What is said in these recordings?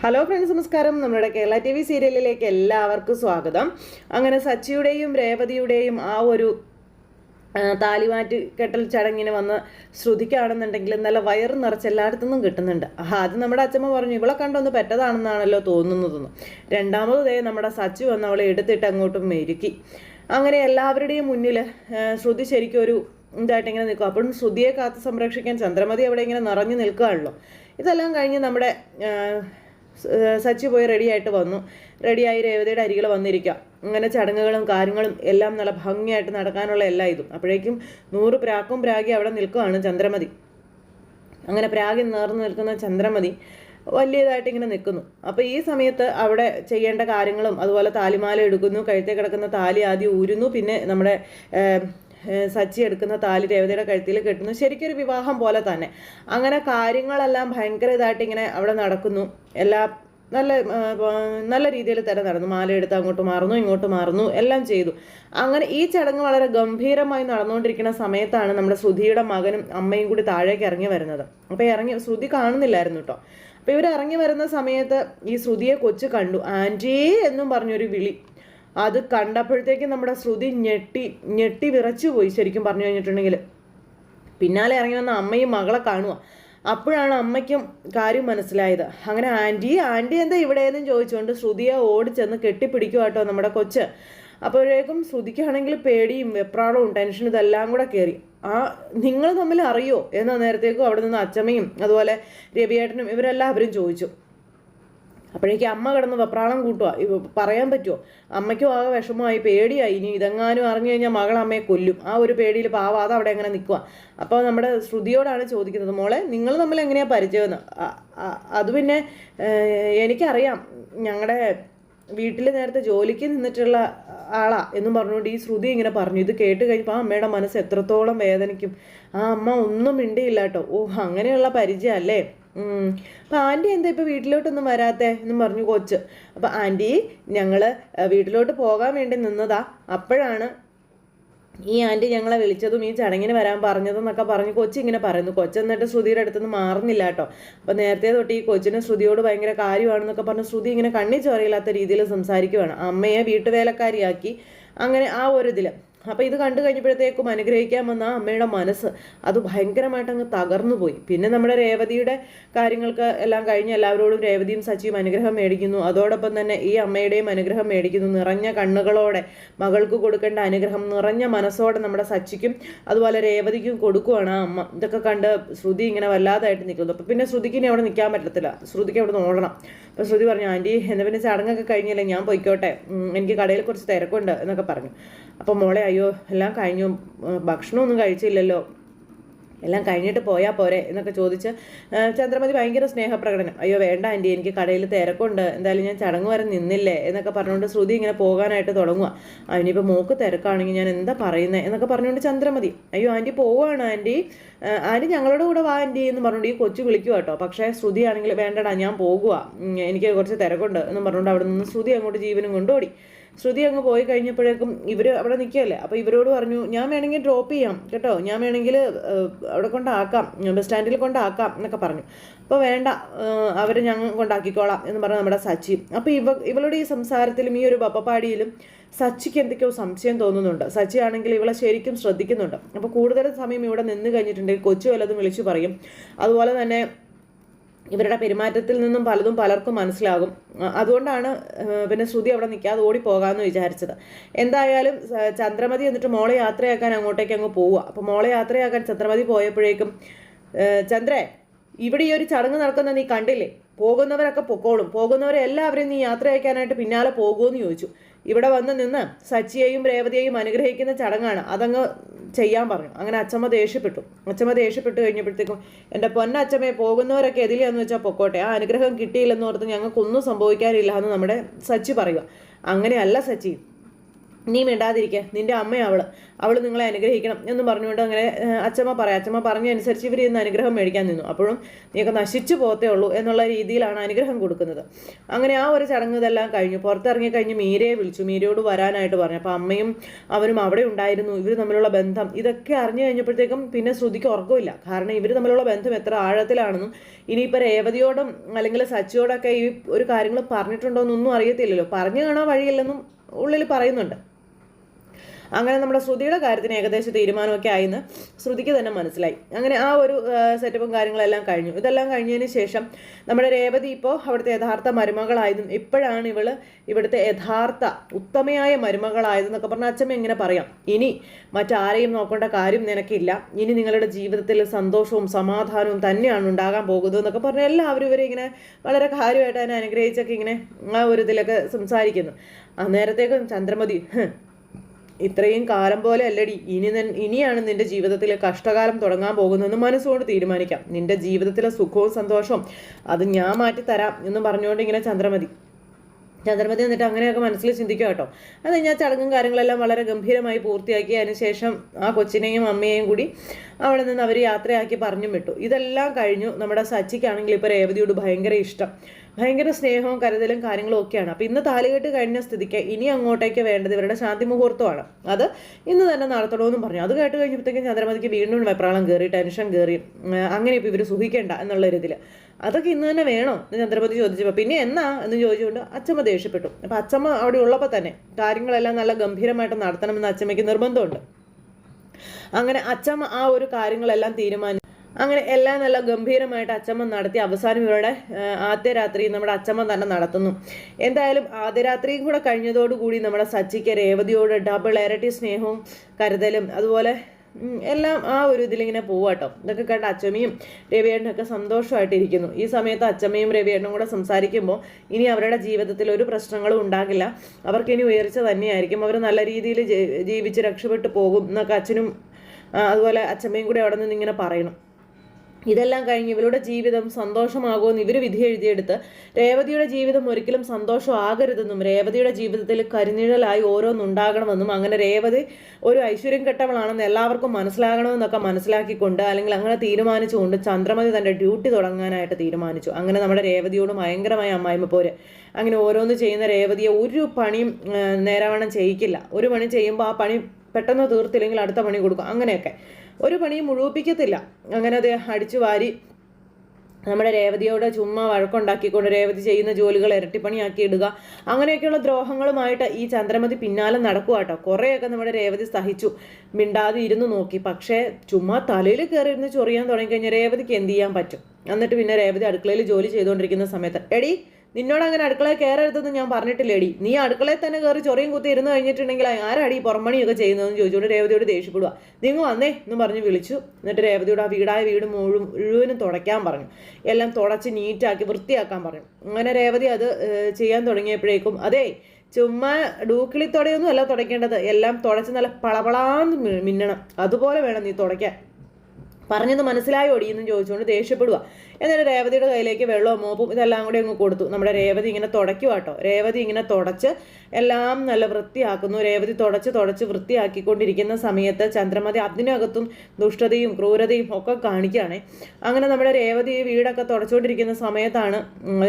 Hello friends നമസ്കാരം. നമ്മുടെ Kerala T V സീരിയലിലേക്ക് എല്ലാവർക്കും സ്വാഗതം. അങ്ങനെ സച്ചിയുടെയും രേവതിയുടെയും ആ ഒരു താലിമാറ്റ് കെട്ടൽ ചടങ്ങിന് വന്ന് ശ്രുതിക്കാണെന്നുണ്ടെങ്കിൽ നല്ല വയർ നിറച്ച് എല്ലായിടത്തുനിന്നും കിട്ടുന്നുണ്ട്. അത് നമ്മുടെ അച്ഛമ്മ പറഞ്ഞു ഇവളെ കണ്ടൊന്ന് പെറ്റതാണെന്നാണല്ലോ തോന്നുന്നതെന്ന്. രണ്ടാമത് നമ്മുടെ സച്ചു വന്ന് അവളെ എടുത്തിട്ട് അങ്ങോട്ടും മെരുക്കി. അങ്ങനെ എല്ലാവരുടെയും മുന്നിൽ ശ്രുതി ശരിക്കും ഒരു ഇതായിട്ട് ഇങ്ങനെ നിൽക്കും. അപ്പോഴും ശ്രുതിയെ കാത്ത് സംരക്ഷിക്കാൻ ചന്ദ്രമതി അവിടെ ഇങ്ങനെ നിറഞ്ഞു നിൽക്കുകയാണല്ലോ. ഇതെല്ലാം കഴിഞ്ഞ് നമ്മുടെ സച്ചി പോയി റെഡിയായിട്ട് വന്നു. റെഡിയായി രേവതിയുടെ അരികിൽ വന്നിരിക്കാം. അങ്ങനെ ചടങ്ങുകളും കാര്യങ്ങളും എല്ലാം നല്ല ഭംഗിയായിട്ട് നടക്കാനുള്ള എല്ലാ ഇതും. അപ്പോഴേക്കും നൂറ് പ്രാക്കും പ്രാഗി അവിടെ നിൽക്കുകയാണ് ചന്ദ്രമതി. അങ്ങനെ പ്രാഗി നേർന്ന് നിൽക്കുന്ന ചന്ദ്രമതി വലിയതായിട്ട് ഇങ്ങനെ നിൽക്കുന്നു. അപ്പോൾ ഈ സമയത്ത് അവിടെ ചെയ്യേണ്ട കാര്യങ്ങളും അതുപോലെ താലിമാല എടുക്കുന്നു. കഴുത്തേ കിടക്കുന്ന താലി ആദ്യം ഊരുന്നു. പിന്നെ നമ്മുടെ സച്ചി എടുക്കുന്ന താലി രേവതിയുടെ കഴുത്തിൽ കെട്ടുന്നു. ശരിക്കൊരു വിവാഹം പോലെ തന്നെ. അങ്ങനെ കാര്യങ്ങളെല്ലാം ഭയങ്കര ഇതായിട്ട് ഇങ്ങനെ അവിടെ നടക്കുന്നു. എല്ലാ നല്ല നല്ല രീതിയിൽ തന്നെ നടന്നു. മാല എടുത്ത് അങ്ങോട്ട് മാറുന്നു ഇങ്ങോട്ട് മാറുന്നു എല്ലാം ചെയ്തു. അങ്ങനെ ഈ ചടങ്ങ് വളരെ ഗംഭീരമായി നടന്നുകൊണ്ടിരിക്കുന്ന സമയത്താണ് നമ്മുടെ ശ്രുതിയുടെ മകനും അമ്മയും കൂടി താഴേക്ക് ഇറങ്ങി വരുന്നത്. അപ്പോൾ ഇറങ്ങി ശ്രുതി കാണുന്നില്ലായിരുന്നു കേട്ടോ അപ്പോൾ ഇവർ ഇറങ്ങി വരുന്ന സമയത്ത് ഈ ശ്രുതിയെ കൊച്ചു കണ്ടു. ആന്റി എന്നും പറഞ്ഞൊരു വിളി. അത് കണ്ടപ്പോഴത്തേക്കും നമ്മുടെ ശ്രുതി ഞെട്ടി ഞെട്ടി വിറച്ചു പോയി ശരിക്കും പറഞ്ഞു കഴിഞ്ഞിട്ടുണ്ടെങ്കിൽ. പിന്നാലെ ഇറങ്ങി വന്ന അമ്മയും മകളെ കാണുക. അപ്പോഴാണ് അമ്മയ്ക്കും കാര്യം മനസ്സിലായത്. അങ്ങനെ ആന്റി ആന്റി എന്താ ഇവിടെയെന്നും ചോദിച്ചുകൊണ്ട് ശ്രുതിയെ ഓടിച്ചെന്ന് കെട്ടിപ്പിടിക്കുക കേട്ടോ നമ്മുടെ കൊച്ച്. അപ്പോഴേക്കും ശ്രുതിക്കാണെങ്കിൽ പേടിയും വെപ്രാളവും ടെൻഷനും ഇതെല്ലാം കൂടെ കയറി. ആ നിങ്ങൾ തമ്മിൽ അറിയോ? എന്ന നേരത്തേക്കും അവിടെ നിന്ന് അച്ചമ്മയും അതുപോലെ രവിയേട്ടനും ഇവരെല്ലാവരും ചോദിച്ചു. അപ്പോഴേക്കും അമ്മ കിടന്ന് വെപ്രാളം കൂട്ടുക പറയാൻ പറ്റുമോ അമ്മയ്ക്കും ആകെ വിഷമമായി പേടിയായി. ഇനി ഇതെങ്ങാനും അറിഞ്ഞു കഴിഞ്ഞാൽ മകൾ അമ്മയെ കൊല്ലും. ആ ഒരു പേടിയിൽ പാവാതെ അവിടെ അങ്ങനെ നിൽക്കുക അപ്പോൾ നമ്മുടെ ശ്രുതിയോടാണ് ചോദിക്കുന്നത് മോളെ നിങ്ങൾ തമ്മിൽ എങ്ങനെയാണ് പരിചയമെന്ന്? അത് പിന്നെ എനിക്കറിയാം. ഞങ്ങളുടെ വീട്ടിൽ നേരത്തെ ജോലിക്ക് നിന്നിട്ടുള്ള ആളാ എന്നും പറഞ്ഞുകൊണ്ട് ഈ ശ്രുതി ഇങ്ങനെ പറഞ്ഞു. ഇത് കേട്ട് കഴിഞ്ഞപ്പോൾ ആ അമ്മയുടെ മനസ്സ് എത്രത്തോളം വേദനിക്കും. ആ അമ്മ ഒന്നും മിണ്ടിയില്ല കേട്ടോ. ഓ അങ്ങനെയുള്ള പരിചയമല്ലേ? ഉം. അപ്പൊ ആന്റി എന്താ ഇപ്പൊ വീട്ടിലോട്ടൊന്നും വരാത്തേ എന്നും പറഞ്ഞു കൊച്ച്. അപ്പൊ ആന്റി ഞങ്ങൾ വീട്ടിലോട്ട് പോകാൻ വേണ്ടി നിന്നതാ. അപ്പോഴാണ് ഈ ആന്റി ഞങ്ങളെ വിളിച്ചതും ഈ ചടങ്ങിന് വരാൻ പറഞ്ഞതും എന്നൊക്കെ പറഞ്ഞ് കൊച്ചി ഇങ്ങനെ പറയുന്നു. കൊച്ചെന്നിട്ട് ശ്രുതിയുടെ അടുത്തുനിന്ന് മാറുന്നില്ല കേട്ടോ. അപ്പൊ നേരത്തെ തൊട്ട് ഈ കൊച്ചിന് ശ്രുതിയോട് ഭയങ്കര കാര്യമാണെന്നൊക്കെ പറഞ്ഞ് ശ്രുതി ഇങ്ങനെ കണ്ണി രീതിയിൽ സംസാരിക്കുവാണ്. അമ്മയെ വീട്ടുവേലക്കാരിയാക്കി. അങ്ങനെ ആ ഒരു ഇതിൽ അപ്പോൾ ഇത് കണ്ടു കഴിഞ്ഞപ്പോഴത്തേക്കും അനുഗ്രഹിക്കാൻ വന്ന ആ അമ്മയുടെ മനസ്സ് അത് ഭയങ്കരമായിട്ട് അങ്ങ് തകർന്നു പോയി പിന്നെ നമ്മുടെ രേവതിയുടെ കാര്യങ്ങൾക്ക് എല്ലാം കഴിഞ്ഞ് എല്ലാവരോടും രേവതിയും സച്ചിയും അനുഗ്രഹം മേടിക്കുന്നു. അതോടൊപ്പം തന്നെ ഈ അമ്മയുടെയും അനുഗ്രഹം മേടിക്കുന്നു. നിറഞ്ഞ കണ്ണുകളോടെ മകൾക്ക് കൊടുക്കേണ്ട അനുഗ്രഹം നിറഞ്ഞ മനസ്സോടെ നമ്മുടെ സച്ചിക്കും അതുപോലെ രേവതിക്കും കൊടുക്കുവാണ് ആ അമ്മ. ഇതൊക്കെ കണ്ട് ശ്രുതി ഇങ്ങനെ വല്ലാതായിട്ട് നിൽക്കുന്നു. അപ്പോൾ പിന്നെ ശ്രുതിക്ക് ഇനി അവിടെ നിൽക്കാൻ പറ്റത്തില്ല. ശ്രുതിക്ക് അവിടെ നിന്ന് ഓടണം. അപ്പോൾ ശ്രുതി പറഞ്ഞു ആന്റി എന്നാ പിന്നെ ചടങ്ങൊക്കെ കഴിഞ്ഞില്ലേ? ഞാൻ പോയിക്കോട്ടെ. എനിക്ക് കടയിൽ കുറച്ച് തിരക്കുണ്ട് എന്നൊക്കെ പറഞ്ഞു. അപ്പോൾ മോളെ അയ്യോ എല്ലാം കഴിഞ്ഞു. ഭക്ഷണമൊന്നും കഴിച്ചില്ലല്ലോ. എല്ലാം കഴിഞ്ഞിട്ട് പോയാൽ പോരെ എന്നൊക്കെ ചോദിച്ച് ചന്ദ്രമതി ഭയങ്കര സ്നേഹപ്രകടനം. അയ്യോ വേണ്ട ആന്റി എനിക്ക് കടയിൽ തിരക്കുണ്ട്. എന്തായാലും ഞാൻ ചടങ്ങ് വരെ നിന്നില്ലേ എന്നൊക്കെ പറഞ്ഞുകൊണ്ട് ശ്രുതി ഇങ്ങനെ പോകാനായിട്ട് തുടങ്ങുക അതിനിപ്പോൾ മൂക്ക് തിരക്കാണെങ്കിൽ ഞാൻ എന്താ പറയുന്നത് എന്നൊക്കെ പറഞ്ഞുകൊണ്ട് ചന്ദ്രമതി അയ്യോ ആന്റി പോവുകയാണ് ആന്റി ആന്റി ഞങ്ങളുടെ കൂടെ വാ ആന്റി എന്ന് പറഞ്ഞുകൊണ്ട് ഈ കൊച്ചു വിളിക്കുക കേട്ടോ. പക്ഷേ ശ്രുതി ആണെങ്കിൽ വേണ്ടടാ ഞാൻ പോകുക എനിക്ക് കുറച്ച് തിരക്കുണ്ട് എന്ന് പറഞ്ഞുകൊണ്ട് അവിടെ നിന്ന് ശ്രുതി അങ്ങോട്ട് ജീവനും കൊണ്ടോടി ശ്രുതി അങ്ങ് പോയി കഴിഞ്ഞപ്പോഴേക്കും ഇവർ അവിടെ നിൽക്കുകയല്ലേ? അപ്പോൾ ഇവരോട് പറഞ്ഞു ഞാൻ വേണമെങ്കിൽ ഡ്രോപ്പ് ചെയ്യാം കേട്ടോ? ഞാൻ വേണമെങ്കിൽ അവിടെ കൊണ്ടാക്കാം ബസ് സ്റ്റാൻഡിൽ കൊണ്ടാക്കാം എന്നൊക്കെ പറഞ്ഞു. അപ്പോൾ വേണ്ട അവർ ഞങ്ങൾ കൊണ്ടാക്കിക്കോളാം എന്ന് പറഞ്ഞ് നമ്മുടെ സച്ചി. അപ്പോൾ ഇവ ഇവളുടെ ഈ സംസാരത്തിലും ഈ ഒരു ബപ്പപ്പാടിയിലും സച്ചിക്ക് എന്തൊക്കെയോ സംശയം തോന്നുന്നുണ്ട്. സച്ചി ആണെങ്കിൽ ഇവളെ ശരിക്കും ശ്രദ്ധിക്കുന്നുണ്ട്. അപ്പോൾ കൂടുതൽ സമയം ഇവിടെ നിന്ന് കഴിഞ്ഞിട്ടുണ്ടെങ്കിൽ കൊച്ചു വല്ലതും വിളിച്ചു പറയും. അതുപോലെ തന്നെ ഇവരുടെ പെരുമാറ്റത്തിൽ നിന്നും പലതും പലർക്കും മനസ്സിലാകും. അതുകൊണ്ടാണ് പിന്നെ ശ്രുതി അവിടെ നിൽക്കാതെ ഓടിപ്പോകാമെന്ന് വിചാരിച്ചത്. എന്തായാലും ചന്ദ്രമതി എന്നിട്ട് മോളെ യാത്രയാക്കാൻ അങ്ങോട്ടേക്ക് അങ്ങ് പോവുക. അപ്പോൾ മോളെ യാത്രയാക്കാൻ ചന്ദ്രമതി പോയപ്പോഴേക്കും ചന്ദ്രേ ഇവിടെ ഈ ഒരു ചടങ്ങ് നടക്കുന്ന നീ കണ്ടില്ലേ? പോകുന്നവരൊക്കെ പൊക്കോളും. പോകുന്നവരെ എല്ലാവരെയും നീ യാത്ര അയക്കാനായിട്ട് പിന്നാലെ പോകുമെന്ന് ചോദിച്ചു. ഇവിടെ വന്ന് നിന്ന് സച്ചിയെയും രേവതിയെയും അനുഗ്രഹിക്കുന്ന ചടങ്ങാണ്. അതങ്ങ് ചെയ്യാൻ പറഞ്ഞു. അങ്ങനെ അച്ചമ്മ ദേഷ്യപ്പെട്ടു. അച്ചമ്മ ദേഷ്യപ്പെട്ട് കഴിഞ്ഞപ്പോഴത്തേക്കും എന്റെ പൊന്നച്ചമ്മയെ പോകുന്നവരൊക്കെ എതിലെന്ന് വെച്ചാൽ പൊക്കോട്ടെ. ആ അനുഗ്രഹം കിട്ടിയില്ലെന്ന് ഓർത്ത് ഞങ്ങൾക്കൊന്നും സംഭവിക്കാനില്ല എന്ന് നമ്മുടെ സച്ചി പറയുക അങ്ങനെയല്ല സച്ചി. നീ മിണ്ടാതിരിക്കുക നിന്റെ അമ്മയാണ് അവൾ. അവൾ നിങ്ങളെ അനുഗ്രഹിക്കണം എന്ന് പറഞ്ഞുകൊണ്ട് അങ്ങനെ അച്ഛമ്മ പറയാം. അച്ഛമ്മ പറഞ്ഞനുസരിച്ച് ഇവർ ഇന്ന് അനുഗ്രഹം മേടിക്കാൻ നിന്നു. അപ്പോഴും നീയൊക്കെ നശിച്ചു പോത്തേ ഉള്ളൂ എന്നുള്ള രീതിയിലാണ് അനുഗ്രഹം കൊടുക്കുന്നത്. അങ്ങനെ ആ ഒരു ചടങ്ങ് ഇതെല്ലാം കഴിഞ്ഞു. പുറത്തിറങ്ങി കഴിഞ്ഞ് മീരയെ വിളിച്ചു. മീരയോട് വരാനായിട്ട് പറഞ്ഞു. അപ്പോൾ അമ്മയും അവനും അവിടെ ഉണ്ടായിരുന്നു. ഇവർ തമ്മിലുള്ള ബന്ധം ഇതൊക്കെ അറിഞ്ഞു കഴിഞ്ഞപ്പോഴത്തേക്കും പിന്നെ ശ്രുതിക്ക് ഉറക്കമില്ല. കാരണം ഇവർ തമ്മിലുള്ള ബന്ധം എത്ര ആഴത്തിലാണെന്നും ഇനിയിപ്പോൾ രേവതിയോടും അല്ലെങ്കിൽ സച്ചിയോടൊക്കെ ഈ ഒരു കാര്യങ്ങൾ പറഞ്ഞിട്ടുണ്ടോ എന്നൊന്നും അറിയത്തില്ലല്ലോ. പറഞ്ഞു കാണാൻ വഴിയില്ലെന്നും ഉള്ളിൽ പറയുന്നുണ്ട്. അങ്ങനെ നമ്മുടെ ശ്രുതിയുടെ കാര്യത്തിന് ഏകദേശം തീരുമാനമൊക്കെ ആയിന്ന് ശ്രുതിക്ക് തന്നെ മനസ്സിലായി. അങ്ങനെ ആ ഒരു സെറ്റപ്പും കാര്യങ്ങളെല്ലാം കഴിഞ്ഞു. ഇതെല്ലാം കഴിഞ്ഞതിന് ശേഷം നമ്മുടെ രേവതി ഇപ്പോൾ അവിടുത്തെ യഥാർത്ഥ മരുമകളായതും ഇപ്പോഴാണ് ഇവൾ ഇവിടുത്തെ യഥാർത്ഥ ഉത്തമയായ മരുമകളായതെന്നൊക്കെ പറഞ്ഞാൽ അച്ഛമ്മ ഇങ്ങനെ പറയാം. ഇനി മറ്റാരെയും നോക്കേണ്ട കാര്യം നിനക്കില്ല. ഇനി നിങ്ങളുടെ ജീവിതത്തിൽ സന്തോഷവും സമാധാനവും തന്നെയാണ് ഉണ്ടാകാൻ പോകുന്നത് എന്നൊക്കെ പറഞ്ഞാൽ എല്ലാവരും ഇവരെ ഇങ്ങനെ വളരെ കാര്യമായിട്ട് അതിനെ അനുഗ്രഹിച്ചൊക്കെ ഇങ്ങനെ ആ ഒരു ഇതിലൊക്കെ സംസാരിക്കുന്നു. അന്നേരത്തേക്കും ചന്ദ്രമതി "ഹ്, ഇത്രയും കാലം പോലെ അല്ലടി ഇനി ഇനിയാണ് നിന്റെ ജീവിതത്തിലെ കഷ്ടകാലം തുടങ്ങാൻ പോകുന്നതെന്ന് മനസ്സുകൊണ്ട് തീരുമാനിക്കാം. നിന്റെ ജീവിതത്തിലെ സുഖവും സന്തോഷവും അത് ഞാൻ മാറ്റി തരാം എന്ന് പറഞ്ഞുകൊണ്ട് ഇങ്ങനെ ചന്ദ്രമതി. ചന്ദ്രമതി എന്നിട്ട് അങ്ങനെയൊക്കെ മനസ്സിൽ ചിന്തിക്കുക കേട്ടോ. അത് കഴിഞ്ഞാൽ ചടങ്ങും കാര്യങ്ങളെല്ലാം വളരെ ഗംഭീരമായി പൂർത്തിയാക്കി അതിനുശേഷം ആ കൊച്ചിനെയും അമ്മയെയും കൂടി അവിടെ നിന്ന് അവർ യാത്രയാക്കി പറഞ്ഞും വിട്ടു. ഇതെല്ലാം കഴിഞ്ഞു നമ്മുടെ സച്ചിക്കാണെങ്കിൽ ഇപ്പോൾ രേവതിയോട് ഭയങ്കര ഇഷ്ടം. ഭയങ്കര സ്നേഹവും കരുതലും കാര്യങ്ങളും ഒക്കെയാണ്. അപ്പോൾ ഇന്ന് താലികെട്ട് കഴിഞ്ഞ സ്ഥിതിക്ക് ഇനി അങ്ങോട്ടേക്ക് വേണ്ടത് ഇവരുടെ ശാന്തി മുഹൂർത്തമാണ്. അത് ഇന്ന് തന്നെ നടത്തണമെന്നും പറഞ്ഞു. അത് കേട്ട് കഴിഞ്ഞപ്പോഴത്തേക്കും ചന്ദ്രമതിക്ക് വീണ്ടും വെപ്രാളം കയറി ടെൻഷൻ കയറി. അങ്ങനെ ഇപ്പോൾ ഇവർ സുഖിക്കേണ്ട എന്നുള്ള ഇതിൽ അതൊക്കെ ഇന്ന് തന്നെ വേണോ എന്ന് ചന്ദ്രമതി ചോദിച്ചപ്പോൾ പിന്നെ എന്നാ എന്ന് ചോദിച്ചുകൊണ്ട് അച്ഛമ്മ ദേഷ്യപ്പെട്ടു. അപ്പോൾ അച്ഛമ്മ അവിടെ ഉള്ളപ്പോൾ തന്നെ കാര്യങ്ങളെല്ലാം നല്ല ഗംഭീരമായിട്ട് നടത്തണമെന്ന് അച്ഛമ്മയ്ക്ക് നിർബന്ധമുണ്ട്. അങ്ങനെ അച്ഛമ്മ ആ ഒരു കാര്യങ്ങളെല്ലാം തീരുമാനിച്ചു അങ്ങനെ എല്ലാം നല്ല ഗംഭീരമായിട്ട് അച്ചമ്മ നടത്തി അവസാനം ഇവരുടെ ആദ്യ രാത്രി നമ്മുടെ അച്ചമ്മ തന്നെ നടത്തുന്നു. എന്തായാലും ആദ്യ രാത്രിയും കൂടെ കഴിഞ്ഞതോടുകൂടി നമ്മുടെ സച്ചിക്ക് രേവതിയോട് ഡബിൾ ഇരട്ടി സ്നേഹവും കരുതലും അതുപോലെ എല്ലാം ആ ഒരു ഇതിലിങ്ങനെ പോവാട്ടോ ഇതൊക്കെ കണ്ട് അച്ചമ്മയും രവിയേട്ടനൊക്കെ സന്തോഷമായിട്ടിരിക്കുന്നു. ഈ സമയത്ത് അച്ചമ്മയും രവിയേട്ടനും കൂടെ സംസാരിക്കുമ്പോൾ ഇനി അവരുടെ ജീവിതത്തിൽ ഒരു പ്രശ്നങ്ങളും ഉണ്ടാകില്ല. അവർക്ക് ഇനി ഉയർച്ച തന്നെയായിരിക്കും. അവർ നല്ല രീതിയിൽ ജീവിച്ച് രക്ഷപ്പെട്ടു പോകും എന്നൊക്കെ അച്ഛനും അതുപോലെ അച്ചമ്മയും കൂടെ അവിടെ നിന്ന് ഇങ്ങനെ പറയണം. ഇതെല്ലാം കഴിഞ്ഞ് ഇവരുടെ ജീവിതം സന്തോഷമാകുമെന്ന് ഇവർ വിധി എഴുതിയെടുത്ത് രേവതിയുടെ ജീവിതം ഒരിക്കലും സന്തോഷമാകരുതെന്നും രേവതിയുടെ ജീവിതത്തിൽ കരിനിഴലായി ഓരോന്നുണ്ടാകണമെന്നും അങ്ങനെ രേവതി ഒരു ഐശ്വര്യം കെട്ടവളാണെന്ന് എല്ലാവർക്കും മനസ്സിലാകണമെന്നൊക്കെ മനസ്സിലാക്കിക്കൊണ്ട് അല്ലെങ്കിൽ അങ്ങനെ തീരുമാനിച്ചുകൊണ്ട് ചന്ദ്രമതി തന്റെ ഡ്യൂട്ടി തുടങ്ങാനായിട്ട് തീരുമാനിച്ചു. അങ്ങനെ നമ്മുടെ രേവതിയോട് ഭയങ്കരമായ അമ്മായിമ്മ പോര്. അങ്ങനെ ഓരോന്ന് ചെയ്യുന്ന രേവതിയെ ഒരു പണിയും നേരവണ്ണം ചെയ്യിക്കില്ല. ഒരു പണി ചെയ്യുമ്പോൾ ആ പണി പെട്ടെന്ന് തീർത്തില്ലെങ്കിൽ അടുത്ത പണി കൊടുക്കും. അങ്ങനെയൊക്കെ. ഒരു പണിയും മുഴുവിപ്പിക്കത്തില്ല. അങ്ങനെ അത് അടിച്ചു വാരി നമ്മുടെ രേവതിയോട് ചുമ്മാ വഴക്കുണ്ടാക്കിക്കൊണ്ട് രേവതി ചെയ്യുന്ന ജോലികൾ ഇരട്ടിപ്പണിയാക്കി ഇടുക. അങ്ങനെയൊക്കെയുള്ള ദ്രോഹങ്ങളുമായിട്ട് ഈ ചന്ദ്രമതി പിന്നാലെ നടക്കുക കേട്ടോ കുറേയൊക്കെ നമ്മുടെ രേവതി സഹിച്ചു. മിണ്ടാതെ ഇരുന്ന് നോക്കി. പക്ഷേ ചുമ്മാ തലയിൽ കയറി ഇരുന്ന് ചൊറിയാൻ തുടങ്ങിക്കഴിഞ്ഞാൽ രേവതിക്ക് എന്ത് ചെയ്യാൻ പറ്റും? എന്നിട്ട് പിന്നെ രേവതി അടുക്കളയിൽ ജോലി ചെയ്തുകൊണ്ടിരിക്കുന്ന സമയത്ത് എടി നിന്നോട് അങ്ങനെ അടുക്കളയിൽ കയറരുതെന്ന് ഞാൻ പറഞ്ഞിട്ടില്ലേടി. നീ അടുക്കളയിൽ തന്നെ കയറി ചൊറിയും കുത്തി ഇരുന്ന് കഴിഞ്ഞിട്ടുണ്ടെങ്കിൽ ആരാടി പുറമണിയൊക്കെ ചെയ്യുന്നതെന്ന് ചോദിച്ചുകൊണ്ട് രേവതിയോട് ദേഷ്യപ്പെടുക നിങ്ങൾ വന്നേ എന്ന് പറഞ്ഞ് വിളിച്ചു. എന്നിട്ട് രേവതിയോട് ആ വീടായ വീട് മുഴുവൻ മുഴുവനും തുടയ്ക്കാൻ പറഞ്ഞു. എല്ലാം തുടച്ച് നീറ്റാക്കി വൃത്തിയാക്കാൻ പറഞ്ഞു. അങ്ങനെ രേവതി അത് ചെയ്യാൻ തുടങ്ങിയപ്പോഴേക്കും അതേ ചുമ്മാ ഡൂക്കിളി തുടയൊന്നും അല്ല തുടയ്ക്കേണ്ടത്. എല്ലാം തുടച്ച് നല്ല പളപളാന്ന് മിന്നണം. അതുപോലെ വേണം നീ തുടയ്ക്കാൻ. പറഞ്ഞത് മനസ്സിലായോടി എന്ന് ചോദിച്ചുകൊണ്ട് ദേഷ്യപ്പെടുക എന്നിട്ട് രേവതിയുടെ കയ്യിലേക്ക് വെള്ളമോ മോപ്പും ഇതെല്ലാം കൂടി അങ്ങ് കൊടുത്തു. നമ്മുടെ രേവതി ഇങ്ങനെ തുടയ്ക്കുക കേട്ടോ രേവതി ഇങ്ങനെ തുടച്ച് എല്ലാം നല്ല വൃത്തിയാക്കുന്നു. രേവതി തുടച്ച് തുടച്ച് വൃത്തിയാക്കിക്കൊണ്ടിരിക്കുന്ന സമയത്ത് ചന്ദ്രമതി അതിനകത്തും ദുഷ്ടതയും ക്രൂരതയും ഒക്കെ കാണിക്കുകയാണേ. അങ്ങനെ നമ്മുടെ രേവതി വീടൊക്കെ തുടച്ചുകൊണ്ടിരിക്കുന്ന സമയത്താണ്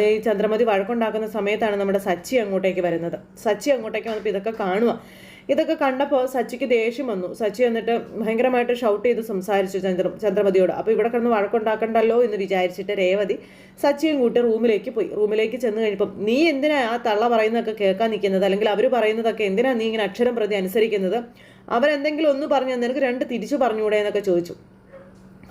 ഈ ചന്ദ്രമതി വഴക്കുണ്ടാക്കുന്ന സമയത്താണ് നമ്മുടെ സച്ചി അങ്ങോട്ടേക്ക് വരുന്നത്. സച്ചി അങ്ങോട്ടേക്ക് വന്നപ്പോൾ ഇതൊക്കെ കാണുക ഇതൊക്കെ കണ്ടപ്പോൾ സച്ചിക്ക് ദേഷ്യം വന്നു. സച്ചി എന്നിട്ട് ഭയങ്കരമായിട്ട് ഷൗട്ട് ചെയ്ത് സംസാരിച്ചു ചന്ദ്ര ചന്ദ്രമതിയോട്. അപ്പോൾ ഇവിടെ കിടന്ന് വഴക്കുണ്ടാക്കണ്ടല്ലോ? എന്ന് വിചാരിച്ചിട്ട് രേവതി സച്ചിയും കൂട്ടി റൂമിലേക്ക് പോയി. റൂമിലേക്ക് ചെന്ന് കഴിഞ്ഞപ്പം നീ എന്തിനാ ആ തള്ള പറയുന്നതൊക്കെ കേൾക്കാൻ നിൽക്കുന്നത്? അല്ലെങ്കിൽ അവർ പറയുന്നതൊക്കെ എന്തിനാ നീ ഇങ്ങനെ അക്ഷരം പ്രതി അനുസരിക്കുന്നത്? അവരെന്തെങ്കിലും ഒന്ന് പറഞ്ഞു നിനക്ക് രണ്ട് തിരിച്ചു പറഞ്ഞുകൂടെ എന്നൊക്കെ ചോദിച്ചു.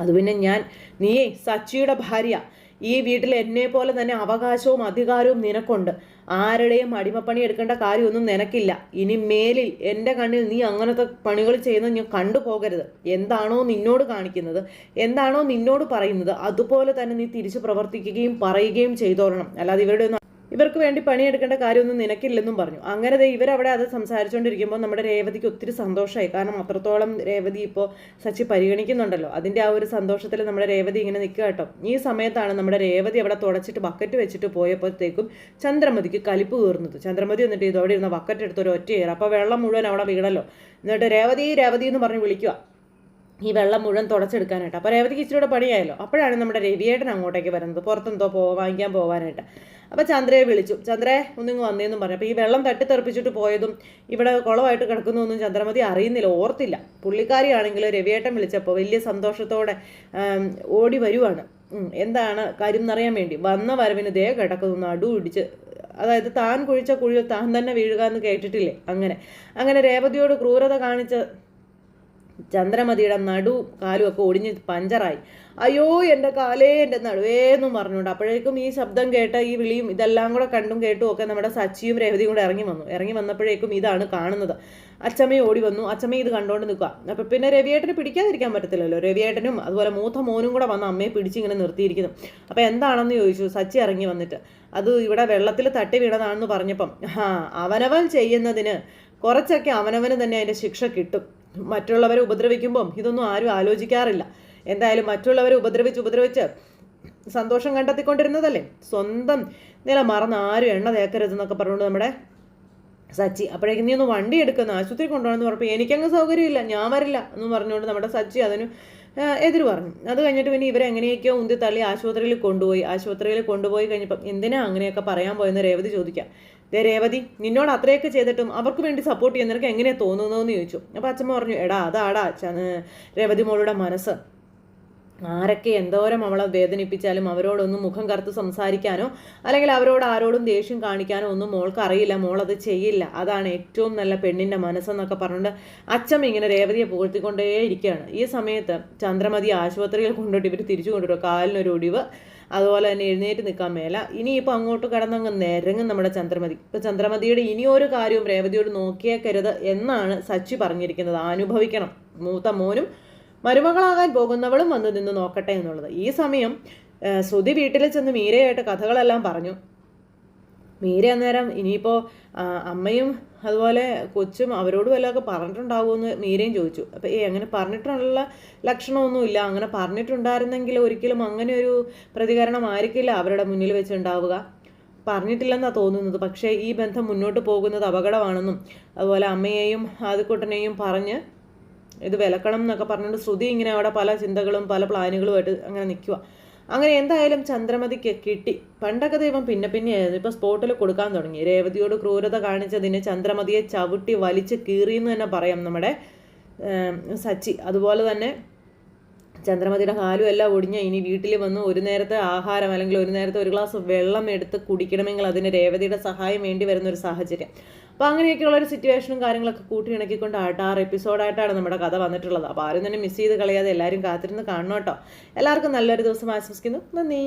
അത് പിന്നെ ഞാൻ നീയേ സച്ചിയുടെ ഭാര്യ. ഈ വീട്ടിൽ എന്നെ പോലെ തന്നെ അവകാശവും അധികാരവും നിനക്കുണ്ട്. ആരുടെയും അടിമപ്പണി എടുക്കേണ്ട കാര്യമൊന്നും നിനക്കില്ല. ഇനി മേലിൽ എന്റെ കണ്ണിൽ നീ അങ്ങനത്തെ പണികൾ ചെയ്യുന്നത് ഞാൻ കണ്ടുപോകരുത് എന്താണോ നിന്നോട് കാണിക്കുന്നത്. എന്താണോ നിന്നോട് പറയുന്നത്. അതുപോലെ തന്നെ നീ തിരിച്ചു പ്രവർത്തിക്കുകയും പറയുകയും ചെയ്തോളണം. അല്ലാതെ ഇവരുടെ ഒന്നും ഇവർക്ക് വേണ്ടി പണിയെടുക്കേണ്ട കാര്യമൊന്നും നിനക്കില്ലെന്നും പറഞ്ഞു. അങ്ങനെ ദേ ഇവരവിടെ അത് സംസാരിച്ചുകൊണ്ടിരിക്കുമ്പോൾ നമ്മുടെ രേവതിക്ക് ഒത്തിരി സന്തോഷമായി. കാരണം അത്രത്തോളം രേവതി ഇപ്പോൾ സച്ചി പരിഗണിക്കുന്നുണ്ടല്ലോ. അതിന്റെ ആ ഒരു സന്തോഷത്തിൽ നമ്മുടെ രേവതി ഇങ്ങനെ നിൽക്കുക കേട്ടോ. ഈ സമയത്താണ് നമ്മുടെ രേവതി അവിടെ തുടച്ചിട്ട് ബക്കറ്റ് വെച്ചിട്ട് പോയപ്പോഴത്തേക്കും ചന്ദ്രമതിക്ക് കലിപ്പ് കയറുന്നത് ചന്ദ്രമതി എന്നിട്ട് ഇതോടെ ഇരുന്ന ബക്കറ്റ് എടുത്ത് ഒരു ഒറ്റ കയറി അപ്പോൾ വെള്ളം മുഴുവൻ അവിടെ വീണല്ലോ. എന്നിട്ട് രേവതി രേവതി എന്ന് പറഞ്ഞ് വിളിക്കുക ഈ വെള്ളം മുഴുവൻ തുടച്ചെടുക്കാനായിട്ട്. അപ്പോൾ രേവതിക്ക് ഇച്ചിരിയുടെ പണിയായല്ലോ. അപ്പോഴാണ് നമ്മുടെ രവിയേട്ടൻ അങ്ങോട്ടേക്ക് വരുന്നത്. പുറത്തെന്തോ പോ വാങ്ങിക്കാൻ പോകാനായിട്ട് അപ്പോൾ ചന്ദ്രയെ വിളിച്ചു. ചന്ദ്രയെ ഒന്നിങ്ങ് വന്നേന്നും പറഞ്ഞു. അപ്പോൾ ഈ വെള്ളം തട്ടിത്തെറിപ്പിച്ചിട്ട് പോയതും ഇവിടെ കുളമായിട്ട് കിടക്കുന്നൊന്നും ചന്ദ്രമതി അറിയുന്നില്ല ഓർത്തില്ല. പുള്ളിക്കാരിയാണെങ്കിൽ രവിയേട്ടൻ വിളിച്ചപ്പോൾ വലിയ സന്തോഷത്തോടെ ഓടി വരുവാണ്. എന്താണ് കാര്യം എന്നറിയാൻ വേണ്ടി. വന്ന വരവിന് ദേ കിടക്കുന്നു നടു ഇടിച്ച് അതായത് താൻ കുഴിച്ച കുഴിയിൽ താൻ തന്നെ വീഴുക എന്ന് കേട്ടിട്ടില്ലേ? അങ്ങനെ. അങ്ങനെ രേവതിയോട് ക്രൂരത കാണിച്ച് ചന്ദ്രമതിയുടെ നടു കാലും ഒക്കെ ഒടിഞ്ഞ് പഞ്ചറായി. അയ്യോ എന്റെ കാലേ എന്റെ നടുവേ എന്നും പറഞ്ഞുകൊണ്ട് അപ്പോഴേക്കും ഈ ശബ്ദം കേട്ട ഈ വിളിയും ഇതെല്ലാം കൂടെ കണ്ടും കേട്ടും ഒക്കെ നമ്മുടെ സച്ചിയും രേവതിയും കൂടെ ഇറങ്ങി വന്നു. ഇറങ്ങി വന്നപ്പോഴേക്കും ഇതാണ് കാണുന്നത്. അച്ചമ്മയും ഓടി വന്നു. അച്ചമ്മ ഇത് കണ്ടുകൊണ്ട് നിൽക്കുക അപ്പം പിന്നെ രവിയേട്ടന് പിടിക്കാതിരിക്കാൻ പറ്റത്തില്ലല്ലോ. രവിയേട്ടനും അതുപോലെ മൂത്ത മോനും കൂടെ വന്ന് അമ്മയെ പിടിച്ചിങ്ങനെ നിർത്തിയിരിക്കുന്നു. അപ്പം എന്താണെന്ന് ചോദിച്ചു? സച്ചി ഇറങ്ങി വന്നിട്ട്. അത് ഇവിടെ വെള്ളത്തിൽ തട്ടി വീണതാണെന്ന് പറഞ്ഞപ്പം ആ അവനവൻ ചെയ്യുന്നതിന് കുറച്ചൊക്കെ അവനവന് തന്നെ അതിന്റെ ശിക്ഷ കിട്ടും. മറ്റുള്ളവരെ ഉപദ്രവിക്കുമ്പം ഇതൊന്നും ആരും ആലോചിക്കാറില്ല. എന്തായാലും മറ്റുള്ളവരെ ഉപദ്രവിച്ച് ഉപദ്രവിച്ച് സന്തോഷം കണ്ടെത്തിക്കൊണ്ടിരുന്നതല്ലേ? സ്വന്തം നില മറന്ന് ആരും എണ്ണ തേക്കരുതെന്നൊക്കെ പറഞ്ഞുകൊണ്ട് നമ്മുടെ സച്ചി അപ്പോഴേക്കും നീ ഒന്ന് വണ്ടി എടുക്കുന്ന ആശുപത്രി കൊണ്ടുപോകണമെന്ന് പറഞ്ഞപ്പോൾ എനിക്കങ്ങ് സൗകര്യമില്ല ഞാൻ വരില്ല എന്ന് പറഞ്ഞുകൊണ്ട് നമ്മുടെ സച്ചി അതിന് എതിര് പറഞ്ഞു. അത് കഴിഞ്ഞിട്ട് പിന്നെ ഇവരെ എങ്ങനെയൊക്കെയോ ഉന്തി തള്ളി ആശുപത്രിയിൽ കൊണ്ടുപോയി. ആശുപത്രിയിൽ കൊണ്ടുപോയി കഴിഞ്ഞപ്പം എന്തിനാ അങ്ങനെയൊക്കെ പറയാൻ പോയെന്ന് രേവതി ചോദിക്കാം. ദേ രേവതി നിന്നോട് അത്രയൊക്കെ ചെയ്തിട്ടും അവർക്ക് വേണ്ടി സപ്പോർട്ട് ചെയ്യാൻ നിനക്ക് എങ്ങനെയാ തോന്നുന്നതെന്ന് ചോദിച്ചു. അപ്പോൾ അച്ഛമ്മ പറഞ്ഞു എടാ അതാടാ രേവതി മോളുടെ മനസ്സ്. ആരൊക്കെ എന്തോരം അവളെ വേദനിപ്പിച്ചാലും അവരോടൊന്നും മുഖം കറുത്ത് സംസാരിക്കാനോ അല്ലെങ്കിൽ അവരോട് ആരോടും ദേഷ്യം കാണിക്കാനോ ഒന്നും മോൾക്ക് അറിയില്ല മോൾ അത് ചെയ്യില്ല. അതാണ് ഏറ്റവും നല്ല പെണ്ണിന്റെ മനസ്സെന്നൊക്കെ പറഞ്ഞുകൊണ്ട് അച്ഛം ഇങ്ങനെ രേവതിയെ പുകഴ്ത്തിക്കൊണ്ടേ ഇരിക്കുകയാണ് ഈ സമയത്ത് ചന്ദ്രമതി ആശുപത്രിയിൽ കൊണ്ടുപോയിട്ട് ഇവർ തിരിച്ചു കൊണ്ടുവരും കാലിനൊരു ഒടിവ്. അതുപോലെ തന്നെ എഴുന്നേറ്റ് നിൽക്കാൻ മേല. ഇനിയിപ്പോൾ അങ്ങോട്ട് കടന്നങ്ങ് നിരങ്ങും നമ്മുടെ ചന്ദ്രമതി. ഇപ്പോൾ ചന്ദ്രമതിയുടെ ഇനിയൊരു കാര്യവും രേവതിയോട് നോക്കിയേക്കരുത് എന്നാണ് സച്ചി പറഞ്ഞിരിക്കുന്നത്. അനുഭവിക്കണം. മൂത്ത മോനും മരുമകളാകാൻ പോകുന്നവളും വന്ന് നിന്ന് നോക്കട്ടെ എന്നുള്ളത്. ഈ സമയം ശ്രുതി വീട്ടിൽ ചെന്ന് മീരയായിട്ട് കഥകളെല്ലാം പറഞ്ഞു. മീര അന്നേരം ഇനിയിപ്പോൾ അമ്മയും അതുപോലെ കൊച്ചും അവരോട് വല്ലതൊക്കെ പറഞ്ഞിട്ടുണ്ടാവുമെന്ന് മീരയും ചോദിച്ചു. അപ്പോൾ ഏ അങ്ങനെ പറഞ്ഞിട്ടുള്ള ലക്ഷണമൊന്നുമില്ല. അങ്ങനെ പറഞ്ഞിട്ടുണ്ടായിരുന്നെങ്കിൽ ഒരിക്കലും അങ്ങനെ ഒരു പ്രതികരണം പ്രതികരണമായിരിക്കില്ല അവരുടെ മുന്നിൽ വെച്ചുണ്ടാവുക. പറഞ്ഞിട്ടില്ലെന്നാണ് തോന്നുന്നത്. പക്ഷേ ഈ ബന്ധം മുന്നോട്ട് പോകുന്നത് അപകടമാണെന്നും അതുപോലെ അമ്മയെയും ആദ്യക്കുട്ടനെയും പറഞ്ഞ് ഇത് വിലക്കണം എന്നൊക്കെ പറഞ്ഞുകൊണ്ട് ശ്രുതി ഇങ്ങനെ അവിടെ പല ചിന്തകളും പല പ്ലാനുകളുമായിട്ട് അങ്ങനെ നിൽക്കുക അങ്ങനെ എന്തായാലും ചന്ദ്രമതിക്ക് കിട്ടി. പണ്ടൊക്കെ ദൈവം പിന്നെ പിന്നെയായിരുന്നു ഇപ്പോൾ സ്പോട്ടിൽ കൊടുക്കാൻ തുടങ്ങി. രേവതിയോട് ക്രൂരത കാണിച്ചതിന് ചന്ദ്രമതിയെ ചവിട്ടി വലിച്ച് കീറിയെന്ന് തന്നെ പറയാം നമ്മുടെ സച്ചി. അതുപോലെ തന്നെ ചന്ദ്രമതിയുടെ കാലും എല്ലാം ഒടിഞ്ഞ ഇനി വീട്ടിൽ വന്ന് ഒരു നേരത്തെ ആഹാരം അല്ലെങ്കിൽ ഒരു നേരത്തെ ഒരു ഗ്ലാസ് വെള്ളം എടുത്ത് കുടിക്കണമെങ്കിൽ അതിന് രേവതിയുടെ സഹായം വേണ്ടി വരുന്ന ഒരു സാഹചര്യം. അപ്പോൾ അങ്ങനെയൊക്കെയുള്ള ഒരു സിറ്റുവേഷനും കാര്യങ്ങളൊക്കെ കൂട്ടി ഇണക്കിക്കൊണ്ട് ആട്ടാറ് എപ്പിസോഡായിട്ടാണ് നമ്മുടെ കഥ വന്നിട്ടുള്ളത്. അപ്പോൾ ആരും തന്നെ മിസ് ചെയ്ത് കളയാതെ എല്ലാവരും കാത്തിരുന്ന് കാണണം കേട്ടോ എല്ലാവർക്കും നല്ലൊരു ദിവസം ആശംസിക്കുന്നു. നന്ദി.